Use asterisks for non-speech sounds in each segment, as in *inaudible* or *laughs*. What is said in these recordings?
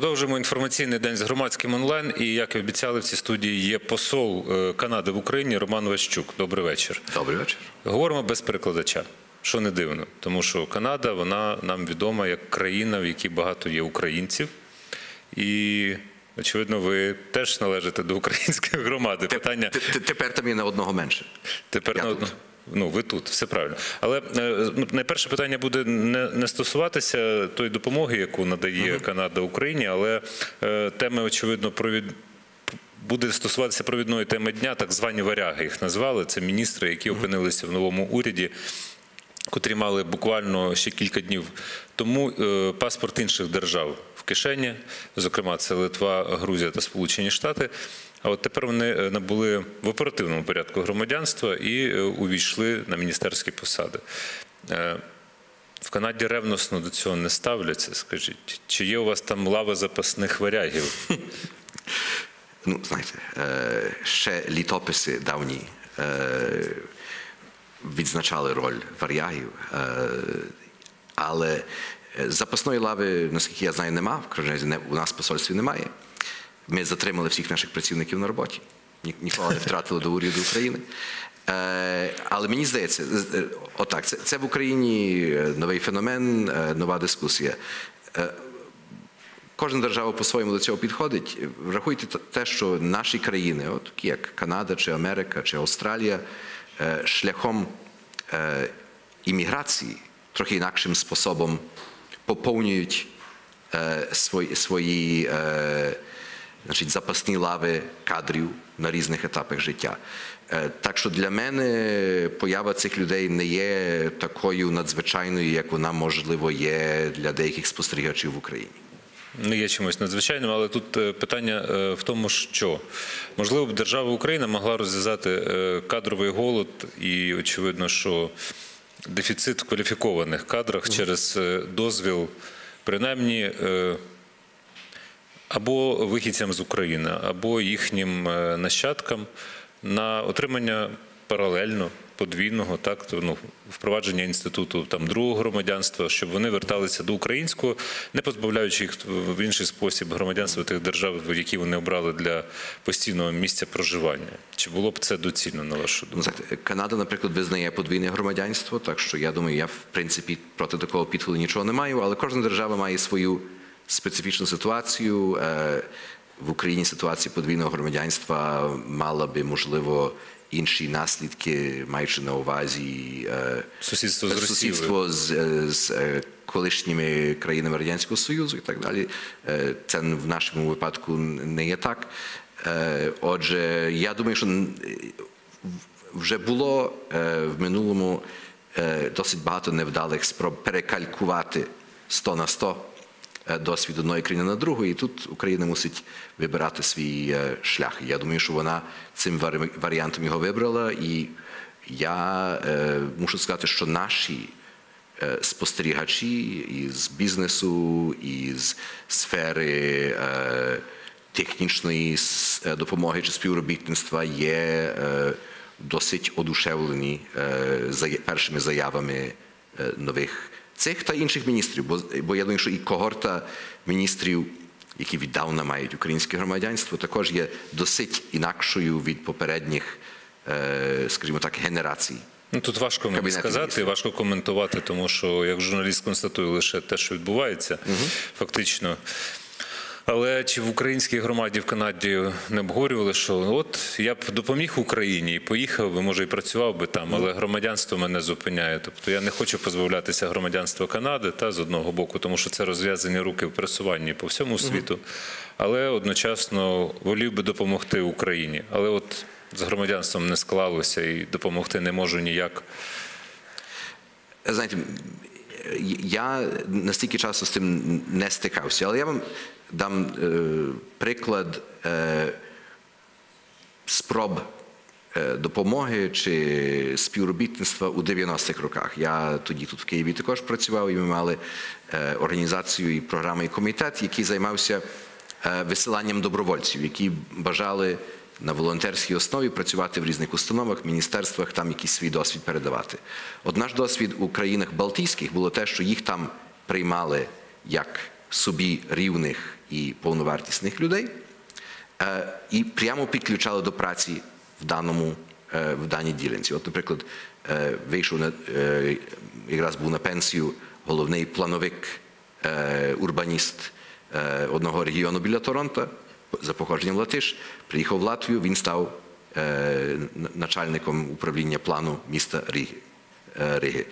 Продовжуємо інформаційний день з громадським онлайн. І як і обіцяли, в цій студії є посол е, Канади в Україні Роман Ващук. Добрий вечір. Добрий вечір. Говоримо без перекладача, що не дивно, тому що Канада вона нам відома як країна, в якій багато є українців, і очевидно, ви теж належите до української громади. Питання Тепер там є на одного менше. Тепер Я на тут. Ну, ви тут, все правильно. Але е, ну, найперше питання буде не, не стосуватися тої допомоги, яку надає Канада Україні, але е, теми, очевидно, провід... буде стосуватися провідної теми дня, так звані варяги їх назвали. Це міністри, які опинилися в новому уряді. Котрі мали буквально ще кілька днів тому е, паспорт інших держав в кишені, зокрема, це Литва, Грузія та Сполучені Штати. А от тепер вони е, набули в оперативному порядку громадянства і е, увійшли на міністерські посади. Е, В Канаді ревносно до цього не ставляться. Скажіть, чи є у вас там лава запасних варягів? *laughs* Ну, знаєте, ще літописи давні відзначали роль варягів, але запасної лави, наскільки я знаю, нема. В у нас в посольстві немає. Ми затримали всіх наших працівників на роботі. Ні- Нікого не втратили до уряду України. Е, Але мені здається, е, отак, це, це в Україні е, новий феномен, нова дискусія. Кожна держава по-своєму до цього підходить. Врахуйте те, що наші країни, от такі як Канада, чи Америка, чи Австралія, шляхом імміграції трохи інакшим способом поповнюють свої, свої значить, запасні лави кадрів на різних етапах життя. Е, Так що для мене поява цих людей не є такою надзвичайною, як вона можливо є для деяких спостерігачів в Україні. не є чимось надзвичайним, але тут е, питання е, в тому, що можливо б держава Україна могла розв'язати кадровий голод, і очевидно, що дефіцит в кваліфікованих кадрах через дозвіл, принаймні. Або вихідцям з України, або їхнім е, нащадкам на отримання паралельно подвійного, так ну, впровадження інституту там другого громадянства, щоб вони верталися до українського, не позбавляючи їх в інший спосіб громадянства тих держав, які вони обрали для постійного місця проживання. Чи було б це доцільно на вашу думку? Канада, наприклад, визнає подвійне громадянство, так що я думаю, я в принципі проти такого підходу нічого не маю, але кожна держава має свою специфічну ситуацію. Е, В Україні ситуація подвійного громадянства мала би, можливо, інші наслідки, маючи на увазі е, Сусідство з сусідство з, е, з колишніми країнами Радянського Союзу і так далі. Це в нашому випадку не є так. Отже, я думаю, що вже було в минулому досить багато невдалих спроб перекалькувати 100 на 100 е, досвід одної країни на другу, і тут Україна мусить вибирати свій е, шлях. Я думаю, що вона цим варі- варіантом його вибрала, і я е, мушу сказати, що наші е, спостерігачі із бізнесу, із сфери е, технічної е, допомоги чи співробітництва є е, досить одушевлені е, першими заявами е, нових цих та інших міністрів. Бо, бо я думаю, що і когорта міністрів, які віддавна мають українське громадянство, також є досить інакшою від попередніх, е, скажімо так, генерацій. Ну тут важко мені сказати, Міністрів. важко коментувати, тому що як журналіст констатую лише те, що відбувається, фактично. Але чи в українській громаді в Канаді не обговорювали, що от я б допоміг Україні і поїхав би, може, і працював би там, але громадянство мене зупиняє. Тобто я не хочу позбавлятися громадянства Канади та з одного боку, тому що це розв'язані руки в пересуванні по всьому світу. Але одночасно волів би допомогти Україні. Але от з громадянством не склалося і допомогти не можу ніяк. Знаєте, я настільки часу з цим не стикався, але я вам дам е, приклад е, спроб е, допомоги чи співробітництва у 90-х роках. Я тоді тут в Києві також працював, і ми мали організацію і програми і комітет, який займався висиланням добровольців, які бажали на волонтерській основі працювати в різних установах, міністерствах, там якийсь свій досвід передавати. От наш досвід у країнах Балтійських було те, що їх там приймали як собі рівних і повновартісних людей е, і прямо підключали до праці в даному е, в даній ділянці. От, наприклад, е, вийшов на якраз був на пенсію головний плановик, урбаніст одного регіону біля Торонто за походженням Латиш, приїхав в Латвію, він став начальником управління плану міста Риги.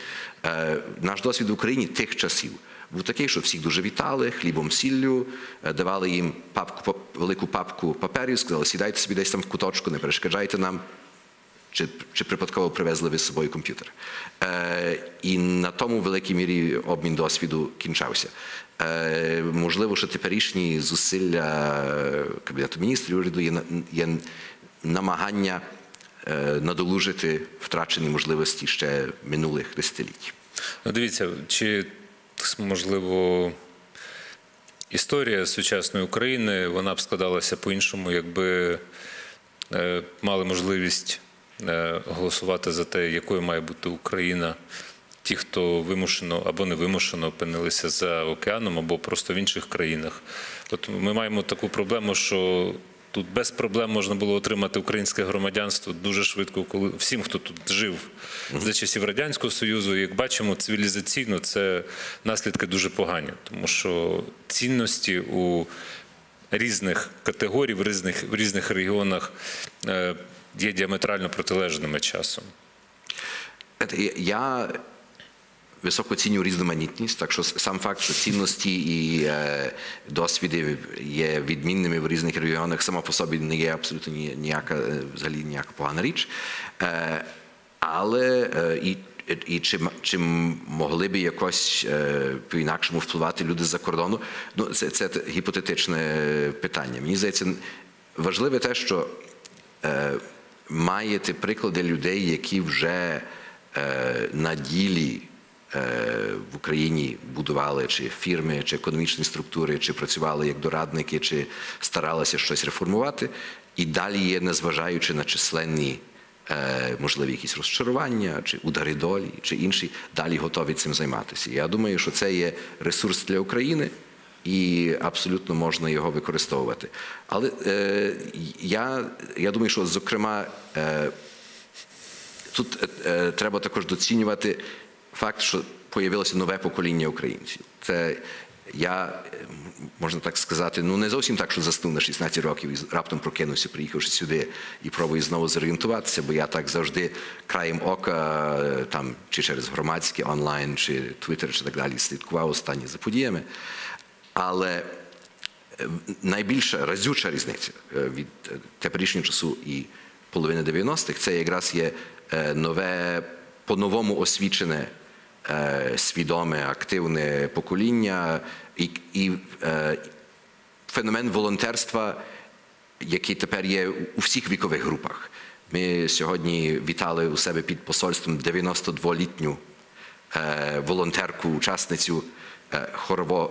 Наш досвід в Україні тих часів був такий, що всіх дуже вітали, хлібом, сіллю, е, давали їм папку, велику папку паперів, сказали, сідайте собі десь там в куточку, не перешкоджайте нам. Чи, чи припадково привезли ви з собою комп'ютер. Е, і на тому в великій мірі обмін досвіду кінчався. Е, можливо, що теперішні зусилля е, Кабінету міністрів уряду є, є намагання е, надолужити втрачені можливості ще минулих десятиліть. Ну, дивіться, чи можливо історія сучасної України вона б складалася по-іншому, якби е, мали можливість е, голосувати за те, якою має бути Україна. Ті, хто вимушено або не вимушено опинилися за океаном, або просто в інших країнах. От ми маємо таку проблему, що тут без проблем можна було отримати українське громадянство дуже швидко, коли всім, хто тут жив за часів радянського союзу, як бачимо, цивілізаційно це наслідки дуже погані, тому що цінності у різних категорій в різних в різних регіонах е, є діаметрально протилежними часом. Я- Я високо ціню різноманітність, так що сам факт, що цінності і е, досвіди є відмінними в різних регіонах, сама по собі не є абсолютно ніяка е, взагалі ніяка погана річ. Е, але е, і, і чи, м- чи могли би якось е, по-інакшому впливати люди з-за кордону? Ну, це, це гіпотетичне питання. Мені здається, важливе те, що е, маєте приклади людей, які вже на ділі в Україні будували чи фірми, чи економічні структури, чи працювали як дорадники, чи старалися щось реформувати, і далі є, незважаючи на численні. е, Можливі якісь розчарування, чи удари долі, чи інші, далі готові цим займатися. Я думаю, що це є ресурс для України, і абсолютно можна його використовувати. Але е, я, я думаю, що зокрема е, тут е, е, треба також доцінювати факт, що появилося нове покоління українців. Це я, е, можна так сказати, ну не зовсім так, що заснув на 16 років і раптом прокинувся, приїхавши сюди і пробую знову зорієнтуватися, бо я так завжди краєм ока, е, там, чи через громадське онлайн, чи Твіттер, чи так далі, слідкував останні за подіями. Але е, найбільша разюча різниця від теперішнього часу і половини 90-х це якраз є нове, по-новому освічене, свідоме, активне покоління і, і е, феномен волонтерства, який тепер є у всіх вікових групах. Ми сьогодні вітали у себе під посольством 92-літню е, волонтерку, учасницю е,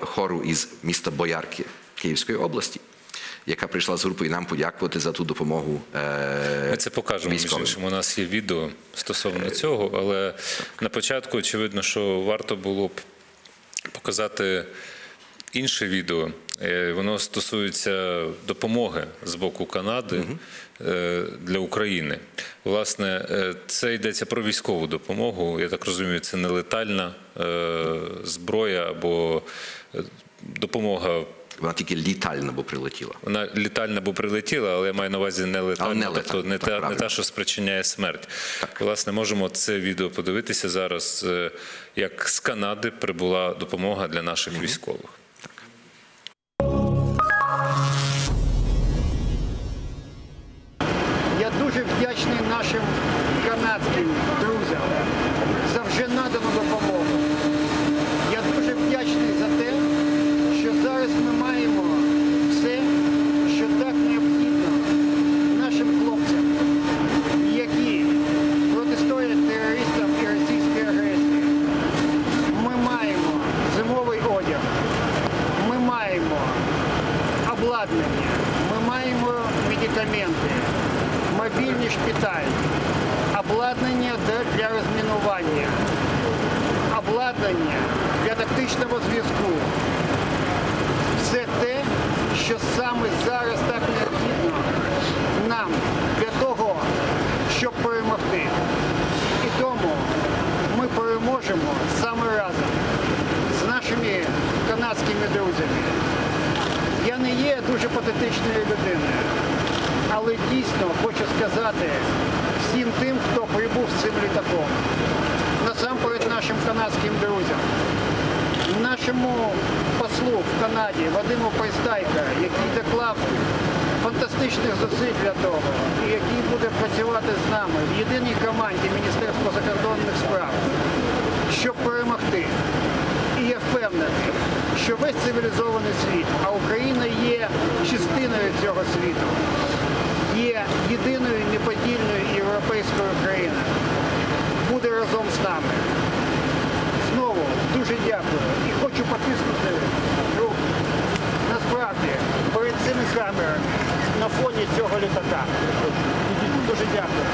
хору із міста Боярки Київської області, яка прийшла з групою нам подякувати за ту допомогу. е, Ми це покажемо. Між іншим, у нас є відео стосовно цього, але на початку очевидно, що варто було б показати інше відео. Е, Воно стосується допомоги з боку Канади е, для України. Власне, е, це йдеться про військову допомогу. Я так розумію, це не летальна е, зброя або е, допомога. Вона тільки літально, бо прилетіла. Вона літальна бо прилетіла, але я маю на увазі не летальна, не не тобто не так, та, не та, що спричиняє смерть. Власне, можемо це відео подивитися зараз, е, як з Канади прибула допомога для наших військових. Мобільні обладнання для розмінування, обладнання для тактичного зв'язку. Все те, що саме зараз так необхідно нам для того, щоб перемогти. І тому ми переможемо саме разом з нашими канадськими друзями. Я не є дуже патетичною людиною, але дійсно хочу сказати всім тим, хто прибув з цим літаком, насамперед нашим канадським друзям, нашому послу в Канаді Вадиму Пристайка, який доклав фантастичних зусиль для того, і який буде працювати з нами в єдиній команді Міністерства закордонних справ, щоб перемогти. І я впевнений, що весь цивілізований світ, а Україна є частиною цього світу, є єдиною неподільною європейською країною, буде разом з нами. Знову дуже дякую і хочу потиснути руку. Насправді перед цими камерами на фоні цього літака. Дуже дякую.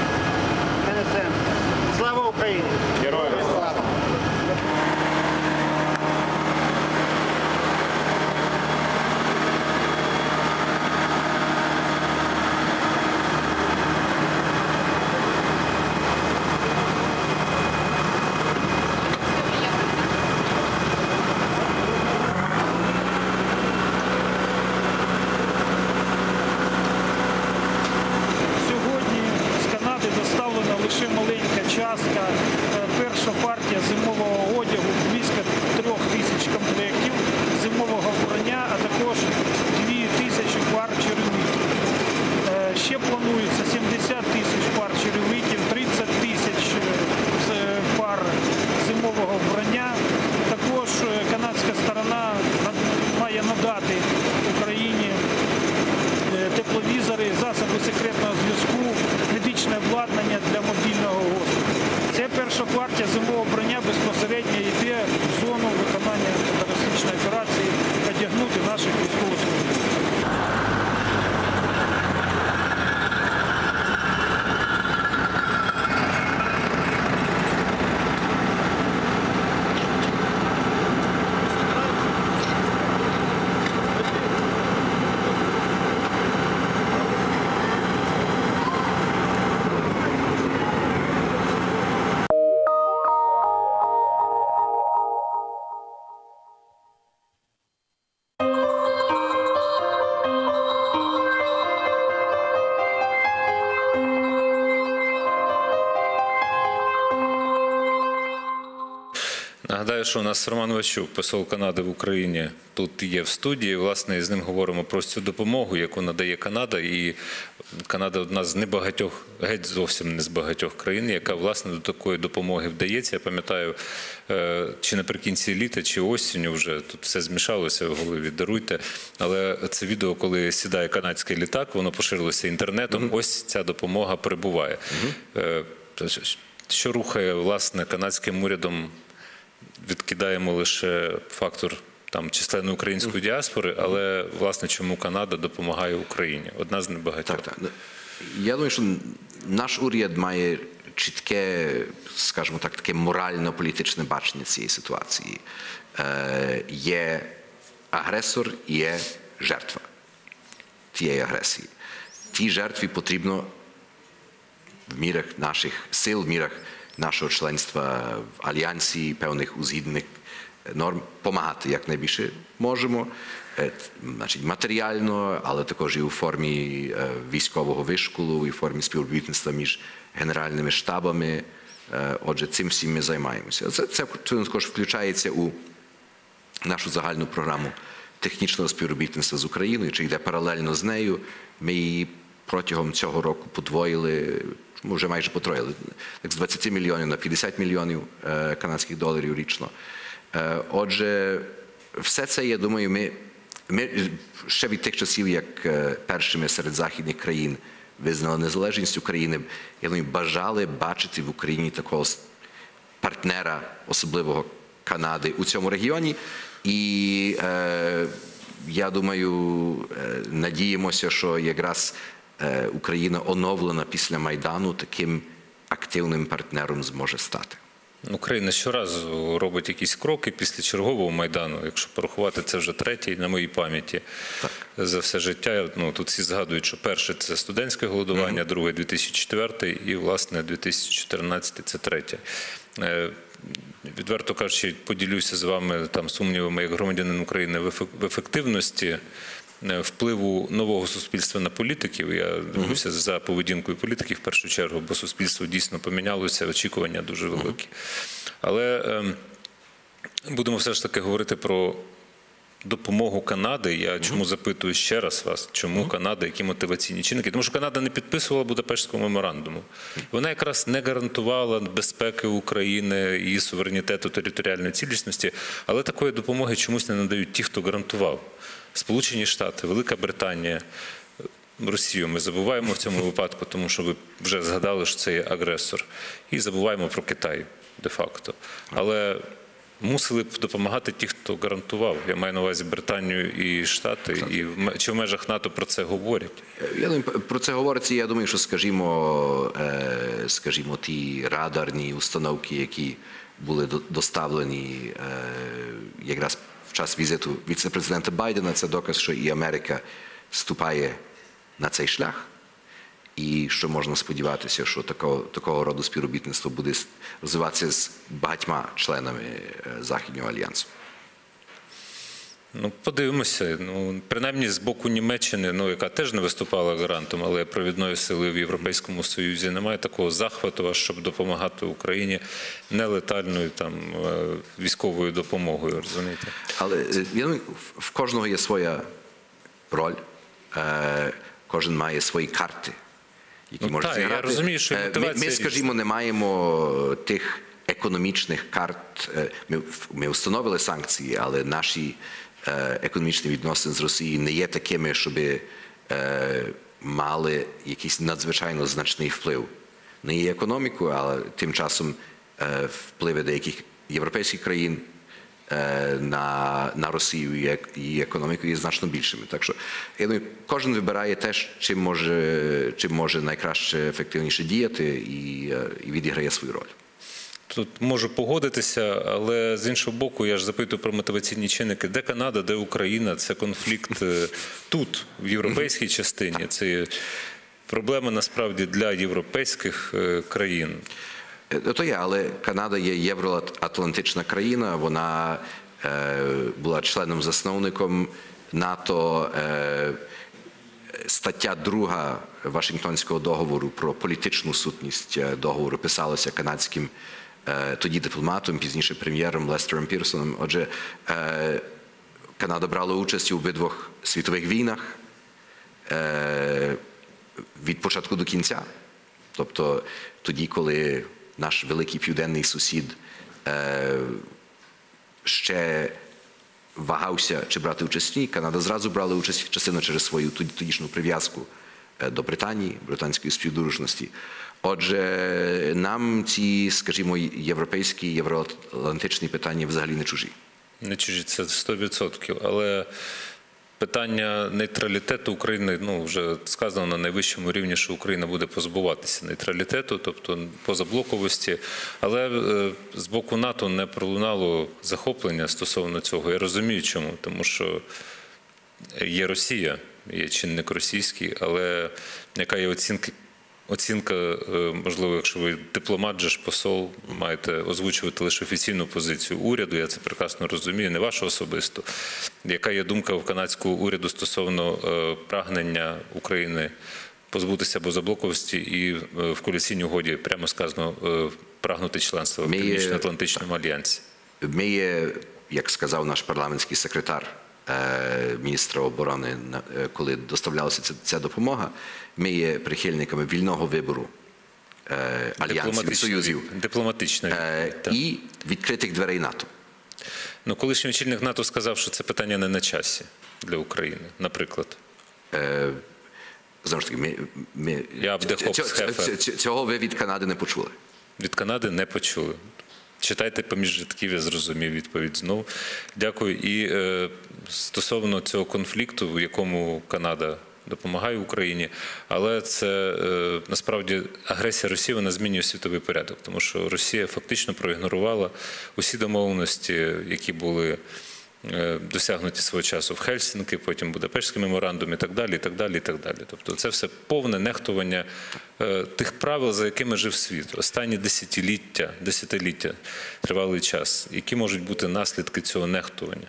Слава Україні! Героям Herkese bu що у нас Роман Ващук, посол Канади в Україні, тут є в студії. Власне, з ним говоримо про цю допомогу, яку надає Канада. І Канада одна з небагатьох, геть зовсім не з багатьох країн, яка власне до такої допомоги вдається. Я пам'ятаю, е, чи наприкінці літа, чи осінню вже тут все змішалося в голові. Даруйте. Але це відео, коли сідає канадський літак, воно поширилося інтернетом. Ось ця допомога прибуває. Е, Що рухає власне канадським урядом відкидаємо лише фактор там численної української діаспори, але власне чому Канада допомагає Україні? Одна з небагатьох. Так, так. Я думаю, що наш уряд має чітке, скажімо так, таке морально-політичне бачення цієї ситуації. Е, є агресор є жертва тієї агресії. Тій жертві потрібно в мірах наших сил, в мірах нашого членства в альянсі, певних узгідних норм, як найбільше можемо, Е, значить, матеріально, але також і у формі е, військового вишколу, і у формі співробітництва між генеральними штабами. Е, Отже, цим всім ми займаємося. Це, це також включається у нашу загальну програму технічного співробітництва з Україною, чи йде паралельно з нею. Ми її протягом цього року подвоїли, вже майже потроїли, так з 20 мільйонів на 50 мільйонів е, канадських доларів річно. Е, Отже, все це, я думаю, ми, ми ще від тих часів, як е, першими серед західних країн визнали незалежність України, я думаю, бажали бачити в Україні такого партнера, особливого Канади у цьому регіоні. І е, я думаю, надіємося, що якраз Україна оновлена після Майдану таким активним партнером зможе стати. Україна щоразу робить якісь кроки після чергового майдану. Якщо порахувати, це вже третій на моїй пам'яті за все життя. Ну тут всі згадують, що перше це студентське голодування, друге 2004 і власне 2014 це третє. Е, Відверто кажучи, поділюся з вами там сумнівами як громадянин України в ефективності е, впливу нового суспільства на політиків. Я дивлюся за поведінкою політиків в першу чергу, бо суспільство дійсно помінялося, очікування дуже великі. Але ем, будемо все ж таки говорити про допомогу Канади. Я чому запитую ще раз вас, чому Канада, які мотиваційні чинники? Тому що Канада не підписувала Будапештського меморандуму. Вона якраз не гарантувала безпеки України, її суверенітету, територіальної цілісності, але такої допомоги чомусь не надають ті, хто гарантував. Сполучені Штати, Велика Британія. Росію ми забуваємо в цьому випадку, тому що ви вже згадали, що це є агресор, і забуваємо про Китай де-факто. Але мусили б допомагати ті, хто гарантував. Я маю на увазі Британію і Штати, і чи в межах НАТО про це говорять. Я думаю, про це говориться. Я думаю, що скажімо, е, скажімо, ті радарні установки, які були до- доставлені е, якраз час візиту віце-президента Байдена, це доказ, що і Америка ступає на цей шлях. І що можна сподіватися, що такого, такого роду співробітництво буде розвиватися з багатьма членами е, Західнього альянсу. Ну, подивимося. Ну, принаймні з боку Німеччини, ну, яка теж не виступала гарантом, але провідною силою в Європейському Союзі немає такого захвату, аж щоб допомагати Україні нелетальною там е, військовою допомогою. Розумієте? Але е, я думаю, в- кожного є своя роль, е, кожен має свої карти, які Ну, може так, я розумію, що ми, ми, скажімо, не маємо тих економічних карт. Ми, ми встановили санкції, але наші е, економічні відносини з Росією не є такими, щоб е, мали якийсь надзвичайно значний вплив на її економіку, але тим часом е, впливи деяких європейських країн на, Росію і її економіку є значно більшими. Так що я думаю, кожен вибирає те, чим може, чим може найкраще ефективніше діяти, і відіграє свою роль. Тут можу погодитися, але з іншого боку, я ж запитую про мотиваційні чинники. Де Канада, де Україна? Це конфлікт е, тут, в європейській частині. Це проблема насправді для європейських е, країн. Е, То є, але Канада є євроатлантична країна. Вона е, була членом-засновником НАТО. Е, стаття 2 Вашингтонського договору про політичну сутність договору писалася канадським тоді дипломатом, пізніше прем'єром Лестером Пірсоном. Отже, е, Канада брала участь у обидвох світових війнах е, від початку до кінця. Тобто тоді, коли наш великий південний сусід е, ще вагався чи брати участь, Канада зразу брала участь частину через свою тоді- тодішню прив'язку е, до Британії, британської співдружності. Отже, нам ці, скажімо, європейські, євроатлантичні питання взагалі не чужі. Не чужі, це 100%. Але питання нейтралітету України, ну вже сказано на найвищому рівні, що Україна буде позбуватися нейтралітету, тобто позаблоковості. Але е, з боку НАТО не пролунало захоплення стосовно цього. Я розумію, чому, тому що є Росія, є чинник російський, але яка є оцінка? Оцінка, е, можливо, якщо ви дипломат, же ж посол, маєте озвучувати лише офіційну позицію уряду. Я це прекрасно розумію, не вашу особисту. Яка є думка в канадського уряду стосовно е, прагнення України позбутися безоблоковості і е, в коаліційній угоді прямо сказано прагнути членства в Північно-Атлантичному альянсі? Ми є, як сказав наш парламентський секретар, міністра оборони, е, коли доставлялася ця, ця допомога, ми є прихильниками вільного вибору е, альянсів і союзів е, і відкритих дверей НАТО. Ну, колишній очільник НАТО сказав, що це питання не на часі для України, наприклад. Знову ж таки, ми, Я цього ви від Канади не почули. Від Канади не почули. Читайте поміж рядків, я зрозумів відповідь знову. Дякую. І е, стосовно цього конфлікту, в якому Канада допомагає Україні, але це е, насправді агресія Росії вона змінює світовий порядок, тому що Росія фактично проігнорувала усі домовленості, які були досягнуті свого часу в Хельсінки, потім Будапештський меморандум і так далі. і так далі, і так далі. Тобто це все повне нехтування е, тих правил, за якими жив світ. Останні десятиліття, десятиліття тривалий час. Які можуть бути наслідки цього нехтування?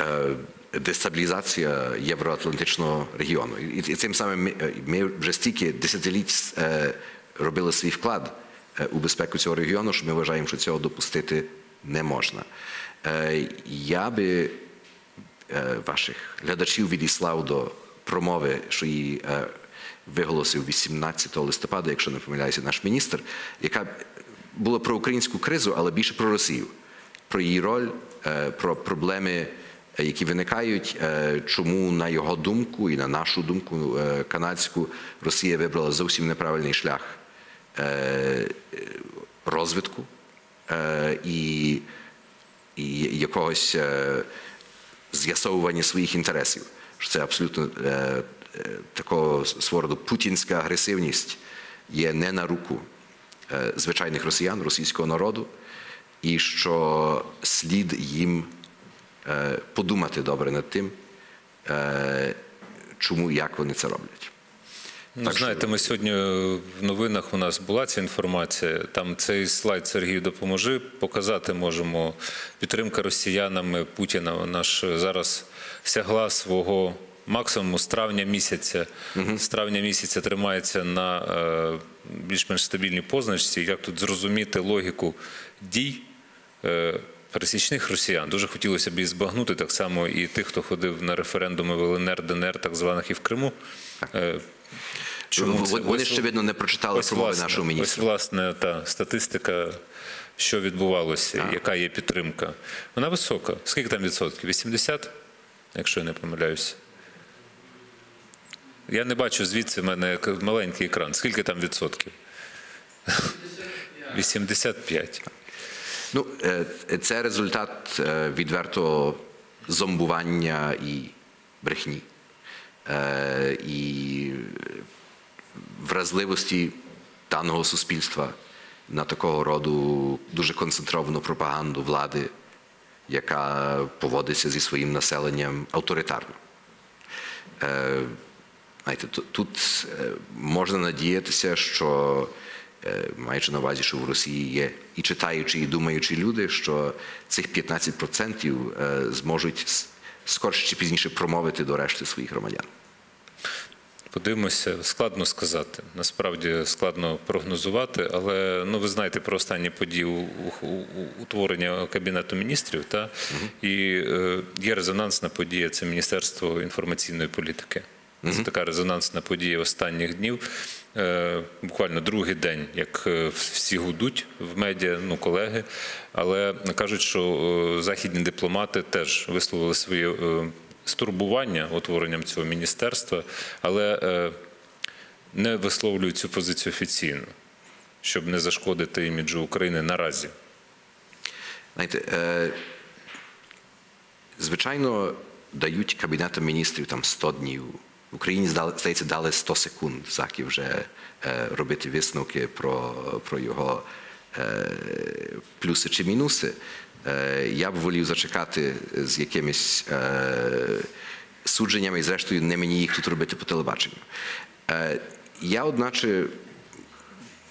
Е, дестабілізація євроатлантичного регіону. І, цим самим ми, е, вже стільки десятиліть е, робили свій вклад е, у безпеку цього регіону, що ми вважаємо, що цього допустити не можна. Е, я би е, ваших глядачів відіслав до промови, що її е, виголосив 18 листопада, якщо не помиляюся, наш міністр, яка була про українську кризу, але більше про Росію, про її роль, про проблеми, які виникають, чому на його думку і на нашу думку канадську Росія вибрала зовсім неправильний шлях розвитку і, і якогось е, з'ясовування своїх інтересів. Що це абсолютно е, е, такого свого путінська агресивність є не на руку е, звичайних росіян, російського народу, і що слід їм е, подумати добре над тим, е, чому і як вони це роблять. Ну, Так знаєте, ми сьогодні в новинах у нас була ця інформація. Там цей слайд Сергію допоможи. Показати можемо підтримка росіянами Путіна. Вона ж зараз сягла свого максимуму з травня місяця. З травня місяця тримається на е, більш-менш стабільній позначці. Як тут зрозуміти логіку дій? е, Пересічних росіян дуже хотілося б і збагнути так само і тих, хто ходив на референдуми в ЛНР, ДНР, так званих і в Криму. Чому це? Вони ще видно не прочитали промови власне, нашого ось власне та статистика, що відбувалося, яка є підтримка. Вона висока. Скільки там відсотків? 80, якщо я не помиляюся. Я не бачу звідси в мене маленький екран. Скільки там відсотків? 85. Ну, е, це результат е, відвертого зомбування і брехні. Е, І вразливості даного суспільства на такого роду дуже концентровану пропаганду влади, яка поводиться зі своїм населенням авторитарно. Е, Знаєте, тут е, можна надіятися, що маючи на увазі, що в Росії є і читаючі, і думаючі люди, що цих 15% е, зможуть скорше чи пізніше промовити до решти своїх громадян. Подивимося, складно сказати. Насправді складно прогнозувати, але ну ви знаєте про останні події у, у- у- утворення кабінету міністрів. Та і е, є резонансна подія. Це Міністерство інформаційної політики. Це така резонансна подія останніх днів. Е, буквально другий день, як е, всі гудуть в медіа, ну колеги, але кажуть, що е, західні дипломати теж висловили своє стурбування утворенням цього міністерства, але не висловлюють цю позицію офіційно, щоб не зашкодити іміджу України наразі. Знаєте, звичайно, дають кабінетам міністрів там 100 днів. В Україні здається, дали 100 секунд заки вже е, робити висновки про, про його е, плюси чи мінуси. Е, я б волів зачекати з якимись судженнями і, зрештою, не мені їх тут робити по телебаченню. Я, одначе,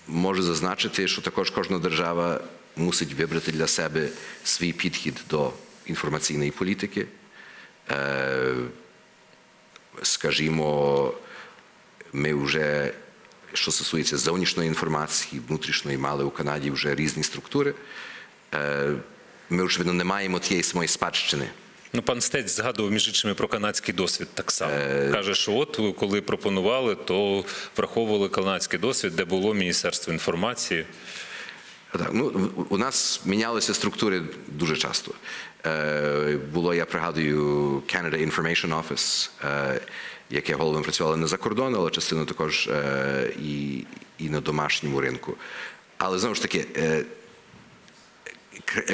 можу зазначити, що також кожна держава мусить вибрати для себе свій підхід до інформаційної політики. Е, Скажімо, ми вже, що стосується зовнішньої інформації, внутрішньої, мали у Канаді вже різні структури. Е, Ми, очевидно, не маємо тієї самої спадщини. Ну, пан Стець згадував між іншими про канадський досвід так само. Каже, що от коли пропонували, то враховували канадський досвід, де було Міністерство інформації. Так, ну, у нас мінялися структури дуже часто. Е, було, я пригадую, Canada Information Office, е, яке головно працювало не за кордон, але частину також е, і, і на домашньому ринку. Але знову ж таки, е,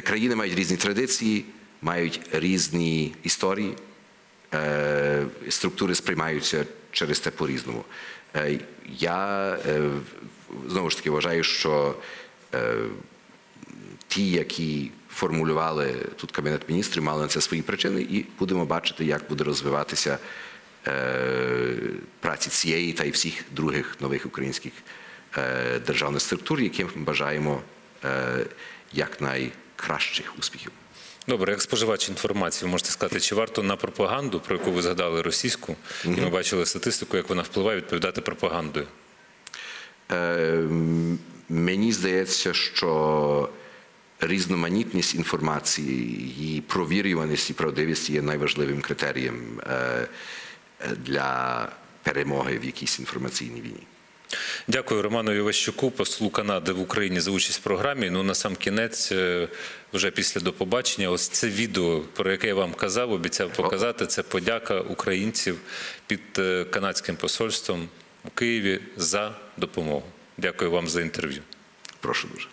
країни мають різні традиції, мають різні історії, е, структури сприймаються через те по-різному. Е, Я е, знову ж таки вважаю, що е, ті, які формулювали тут Кабінет міністрів, мали на це свої причини, і будемо бачити, як буде розвиватися е, праці цієї та й всіх других нових українських е, державних структур, яким ми бажаємо е, якнайкращих успіхів. Добре, як споживач інформації, ви можете сказати, чи варто на пропаганду, про яку ви згадали російську, і ми бачили статистику, як вона впливає, відповідати пропагандою. Е, м, Мені здається, що різноманітність інформації, її провірюваність і правдивість є найважливим критерієм е, для перемоги в якійсь інформаційній війні. Дякую Роману Іващуку, послу Канади в Україні за участь в програмі. Ну на сам кінець, е, вже після до побачення, ось це відео, про яке я вам казав, обіцяв показати. Це подяка українців під е, канадським посольством у Києві за допомогу. Дякую вам за інтерв'ю. Прошу дуже.